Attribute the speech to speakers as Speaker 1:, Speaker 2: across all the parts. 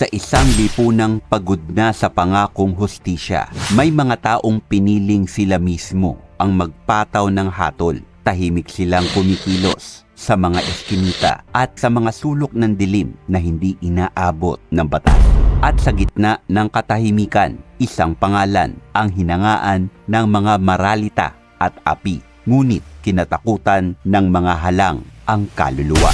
Speaker 1: Sa isang lipunang pagod na sa pangakong hustisya, may mga taong piniling sila mismo ang magpataw ng hatol. Tahimik silang kumikilos sa mga eskinita at sa mga sulok ng dilim na hindi inaabot ng batas. At sa gitna ng katahimikan, isang pangalan ang hinangaan ng mga maralita at api. Ngunit kinatakutan ng mga halang ang kaluluwa.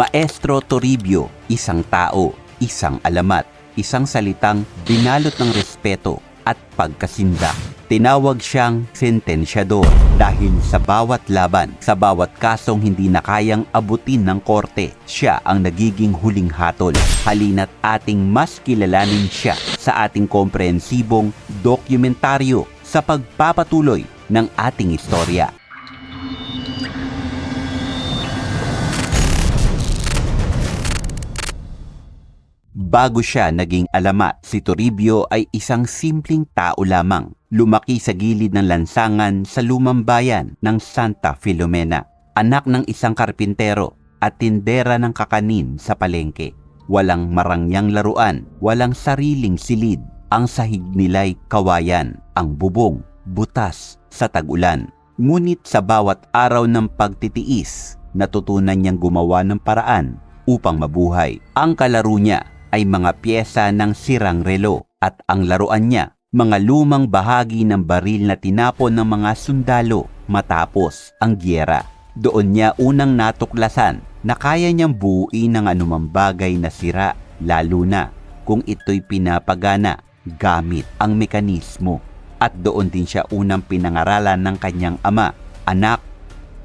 Speaker 1: Maestro Toribio, isang tao, isang alamat, isang salitang binalot ng respeto at pagkasinda. Tinawag siyang sentensyador dahil sa bawat laban, sa bawat kasong hindi na kayang abutin ng korte, siya ang nagiging huling hatol. Halina't ating mas kilalanin siya sa ating komprehensibong dokumentaryo sa pagpapatuloy ng ating istorya. Bago siya naging alamat, si Toribio ay isang simpleng tao lamang. Lumaki sa gilid ng lansangan sa lumang bayan ng Santa Filomena. Anak ng isang karpintero at tindera ng kakanin sa palengke. Walang marangyang laruan, walang sariling silid. Ang sahig nila'y kawayan, ang bubong, butas sa tag-ulan. Ngunit sa bawat araw ng pagtitiis, natutunan niyang gumawa ng paraan upang mabuhay. Ang kalaro niya ay mga pyesa ng sirang relo at ang laruan niya, mga lumang bahagi ng baril na tinapon ng mga sundalo matapos ang gyera. Doon niya unang natuklasan na kaya niyang buuin ng anumang bagay na sira lalo na kung ito'y pinapagana gamit ang mekanismo. At doon din siya unang pinangaralan ng kanyang ama, Anak,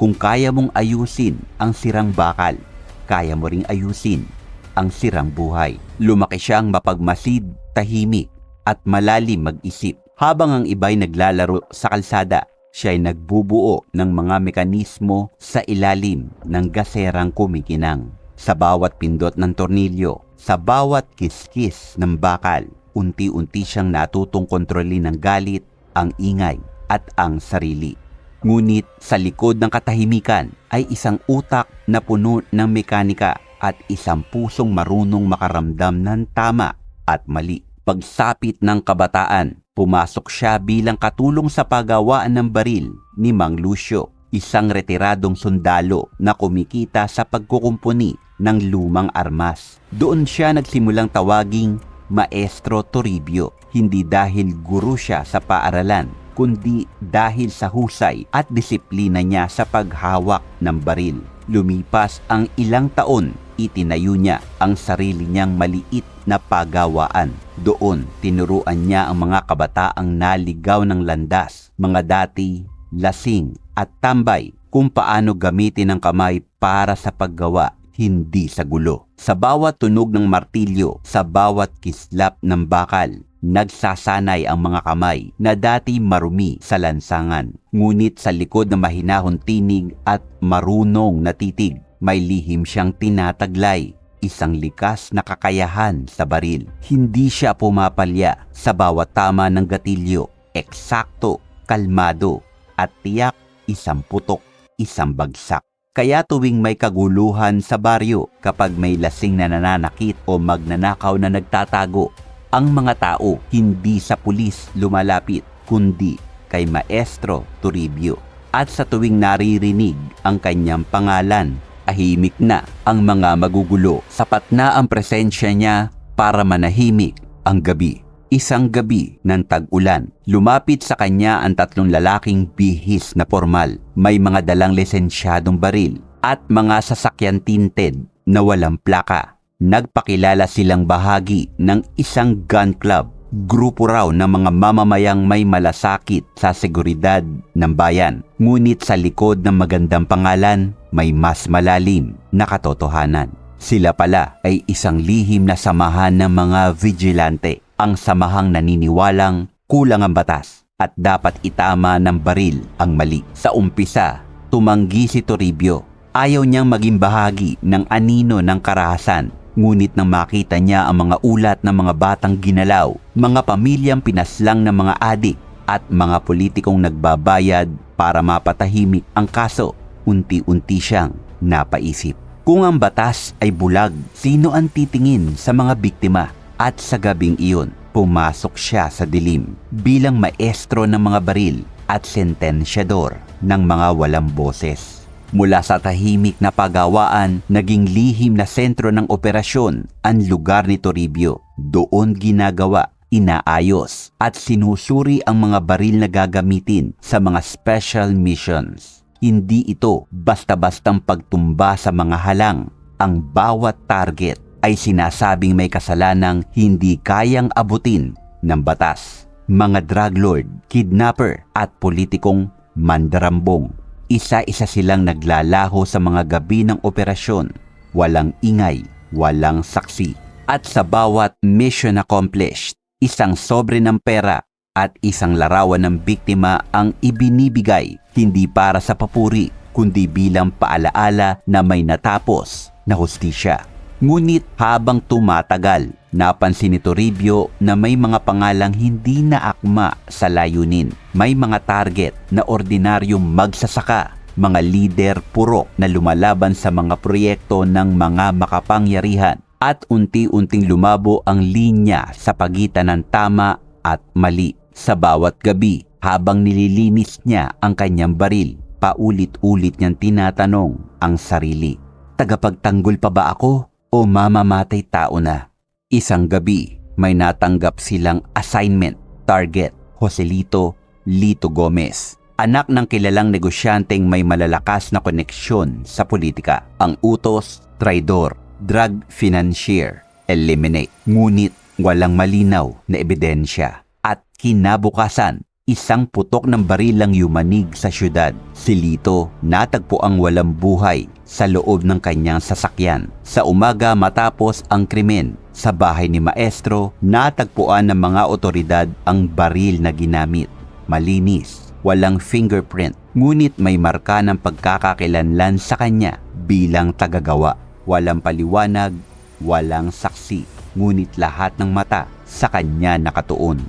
Speaker 1: kung kaya mong ayusin ang sirang bakal, kaya mo ring ayusin ang sirang buhay. Lumaki siyang mapagmasid, tahimik, at malalim mag-isip. Habang ang iba'y naglalaro sa kalsada, siya ay nagbubuo ng mga mekanismo sa ilalim ng gaserang kumikinang. Sa bawat pindot ng tornilyo, sa bawat kiskis ng bakal, unti-unti siyang natutong kontrolin ng galit, ang ingay, at ang sarili. Ngunit sa likod ng katahimikan ay isang utak na puno ng mekanika at isang pusong marunong makaramdam ng tama at mali. Pagsapit ng kabataan, pumasok siya bilang katulong sa paggawaan ng baril ni Mang Lucio, isang retiradong sundalo na kumikita sa pagkukumpuni ng lumang armas. Doon siya nagsimulang tawaging Maestro Toribio, hindi dahil guru siya sa paaralan, kundi dahil sa husay at disiplina niya sa paghawak ng baril. Lumipas ang ilang taon, itinayo niya ang sarili niyang maliit na pagawaan. Doon, tinuruan niya ang mga kabataang naligaw ng landas, mga dati, lasing at tambay kung paano gamitin ang kamay para sa paggawa hindi sa gulo. Sa bawat tunog ng martilyo, sa bawat kislap ng bakal, nagsasanay ang mga kamay na dati marumi sa lansangan. Ngunit sa likod ng mahinahon tinig at marunong na titig, may lihim siyang tinataglay isang likas na kakayahan sa baril. Hindi siya pumapalya sa bawat tama ng gatilyo. Eksakto, kalmado, at tiyak isang putok, isang bagsak. Kaya tuwing may kaguluhan sa baryo kapag may lasing na nananakit o magnanakaw na nagtatago, ang mga tao hindi sa pulis lumalapit kundi kay Maestro Toribio. At sa tuwing naririnig ang kanyang pangalan, ahimik na ang mga magugulo. Sapat na ang presensya niya para manahimik ang gabi. Isang gabi ng tag-ulan, lumapit sa kanya ang tatlong lalaking bihis na formal. May mga dalang lisensyadong baril at mga sasakyan tinted na walang plaka. Nagpakilala silang bahagi ng isang gun club. Grupo raw ng mga mamamayang may malasakit sa seguridad ng bayan. Ngunit sa likod ng magandang pangalan, may mas malalim na katotohanan. Sila pala ay isang lihim na samahan ng mga vigilante ang samahang naniniwalang kulang ang batas at dapat itama ng baril ang mali. Sa umpisa, tumanggi si Toribio. Ayaw niyang maging bahagi ng anino ng karahasan. Ngunit nang makita niya ang mga ulat ng mga batang ginalaw, mga pamilyang pinaslang ng mga adik at mga politikong nagbabayad para mapatahimik ang kaso, unti-unti siyang napaisip. Kung ang batas ay bulag, sino ang titingin sa mga biktima? At sa gabing iyon, pumasok siya sa dilim bilang maestro ng mga baril at sentensyador ng mga walang boses. Mula sa tahimik na pagawaan, naging lihim na sentro ng operasyon ang lugar ni Toribio. Doon ginagawa, inaayos at sinusuri ang mga baril na gagamitin sa mga special missions. Hindi ito basta-bastang pagtumba sa mga halang. Ang bawat target ay sinasabing may kasalanang hindi kayang abutin ng batas. Mga drug lord, kidnapper at politikong mandarambong. Isa-isa silang naglalaho sa mga gabi ng operasyon. Walang ingay, walang saksi. At sa bawat mission accomplished, isang sobre ng pera at isang larawan ng biktima ang ibinibigay hindi para sa papuri kundi bilang paalaala na may natapos na hustisya. Ngunit habang tumatagal, napansin ni Toribio na may mga pangalang hindi naakma sa layunin. May mga target na ordinaryong magsasaka, mga lider purok na lumalaban sa mga proyekto ng mga makapangyarihan at unti-unting lumabo ang linya sa pagitan ng tama at mali. Sa bawat gabi, habang nililinis niya ang kanyang baril, paulit-ulit niyang tinatanong ang sarili. Tagapagtanggol pa ba ako o mamamatay tao na? Isang gabi, may natanggap silang assignment, target, Joselito Lito Gomez. Anak ng kilalang negosyanteng may malalakas na koneksyon sa politika. Ang utos, traidor, drug financier, eliminate. Ngunit walang malinaw na ebidensya. At kinabukasan, isang putok ng barilang yumanig sa syudad. Si Lito natagpo ang walang buhay sa loob ng kanyang sasakyan. Sa umaga matapos ang krimen, sa bahay ni Maestro, natagpuan ng mga otoridad ang baril na ginamit. Malinis, walang fingerprint, ngunit may marka ng pagkakakilanlan sa kanya bilang tagagawa. Walang paliwanag, walang saksi, ngunit lahat ng mata sa kanya nakatuon.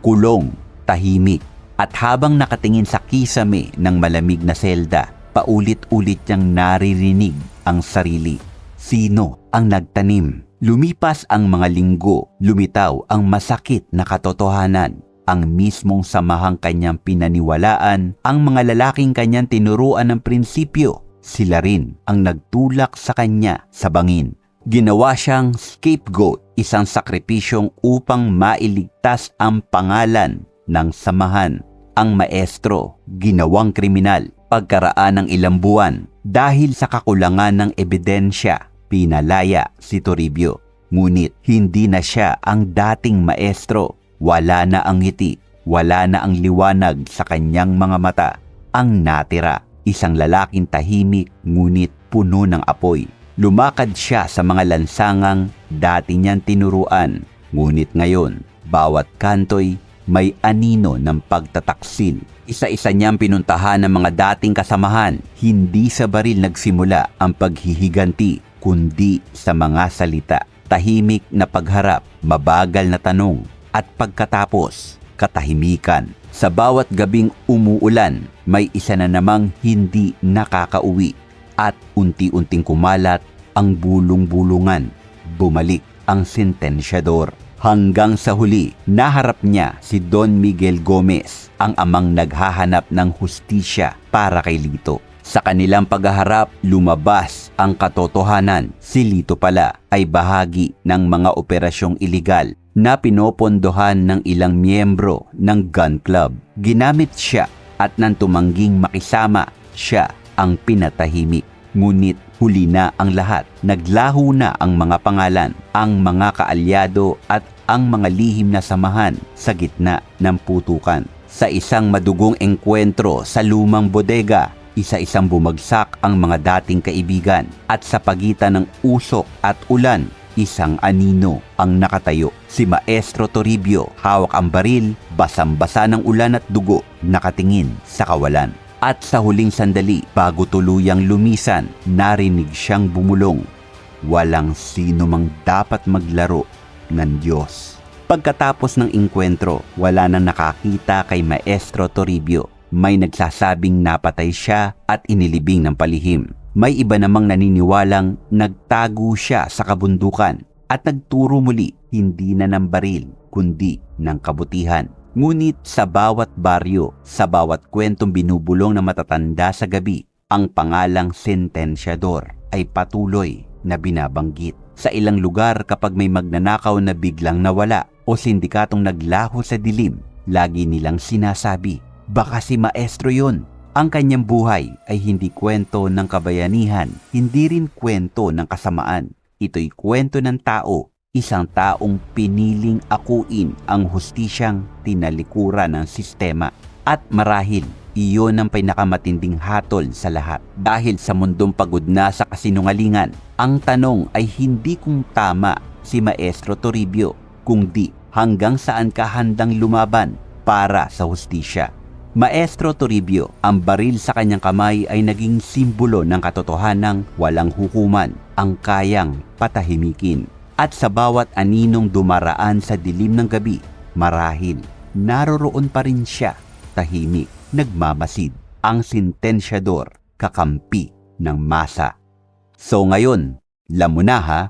Speaker 1: Kulong, tahimik, at habang nakatingin sa kisame ng malamig na selda, paulit-ulit niyang naririnig ang sarili. Sino ang nagtanim? Lumipas ang mga linggo, lumitaw ang masakit na katotohanan. Ang mismong samahang kanyang pinaniwalaan, ang mga lalaking kanyang tinuruan ng prinsipyo, sila rin ang nagtulak sa kanya sa bangin. Ginawa siyang scapegoat, isang sakripisyong upang mailigtas ang pangalan ng samahan. Ang maestro, ginawang kriminal, pagkaraan ng ilang buwan dahil sa kakulangan ng ebidensya, pinalaya si Toribio. Ngunit hindi na siya ang dating maestro. Wala na ang ngiti, wala na ang liwanag sa kanyang mga mata. Ang natira, isang lalaking tahimik ngunit puno ng apoy. Lumakad siya sa mga lansangang dati niyang tinuruan. Ngunit ngayon, bawat kantoy may anino ng pagtataksil. Isa-isa niyang pinuntahan ng mga dating kasamahan. Hindi sa baril nagsimula ang paghihiganti, kundi sa mga salita. Tahimik na pagharap, mabagal na tanong, at pagkatapos, katahimikan. Sa bawat gabing umuulan, may isa na namang hindi nakakauwi at unti-unting kumalat ang bulong-bulungan. Bumalik ang sentensyador. Hanggang sa huli, naharap niya si Don Miguel Gomez, ang amang naghahanap ng hustisya para kay Lito. Sa kanilang paghaharap, lumabas ang katotohanan. Si Lito pala ay bahagi ng mga operasyong iligal na pinopondohan ng ilang miyembro ng gun club. Ginamit siya at nang tumangging makisama, siya ang pinatahimik. Ngunit huli na ang lahat. Naglaho na ang mga pangalan, ang mga kaalyado at ang mga lihim na samahan sa gitna ng putukan. Sa isang madugong engkwentro sa lumang bodega, isa-isang bumagsak ang mga dating kaibigan at sa pagitan ng usok at ulan, isang anino ang nakatayo. Si Maestro Toribio, hawak ang baril, basang-basa ng ulan at dugo, nakatingin sa kawalan. At sa huling sandali, bago tuluyang lumisan, narinig siyang bumulong. Walang sino mang dapat maglaro ng Diyos. Pagkatapos ng inkwentro, wala nang nakakita kay Maestro Toribio may nagsasabing napatay siya at inilibing ng palihim. May iba namang naniniwalang nagtago siya sa kabundukan at nagturo muli hindi na ng baril kundi ng kabutihan. Ngunit sa bawat baryo, sa bawat kwentong binubulong ng matatanda sa gabi, ang pangalang sentensyador ay patuloy na binabanggit. Sa ilang lugar kapag may magnanakaw na biglang nawala o sindikatong naglaho sa dilim, lagi nilang sinasabi, baka si maestro yon. Ang kanyang buhay ay hindi kwento ng kabayanihan, hindi rin kwento ng kasamaan. Ito'y kwento ng tao, isang taong piniling akuin ang hustisyang tinalikuran ng sistema. At marahil, iyon ang pinakamatinding hatol sa lahat. Dahil sa mundong pagod na sa kasinungalingan, ang tanong ay hindi kung tama si Maestro Toribio, kung di hanggang saan ka handang lumaban para sa hustisya. Maestro Toribio, ang baril sa kanyang kamay ay naging simbolo ng katotohanang walang hukuman ang kayang patahimikin. At sa bawat aninong dumaraan sa dilim ng gabi, marahil naroroon pa rin siya, tahimik, nagmamasid, ang sentensyador, kakampi ng masa. So ngayon, lam mo na ha,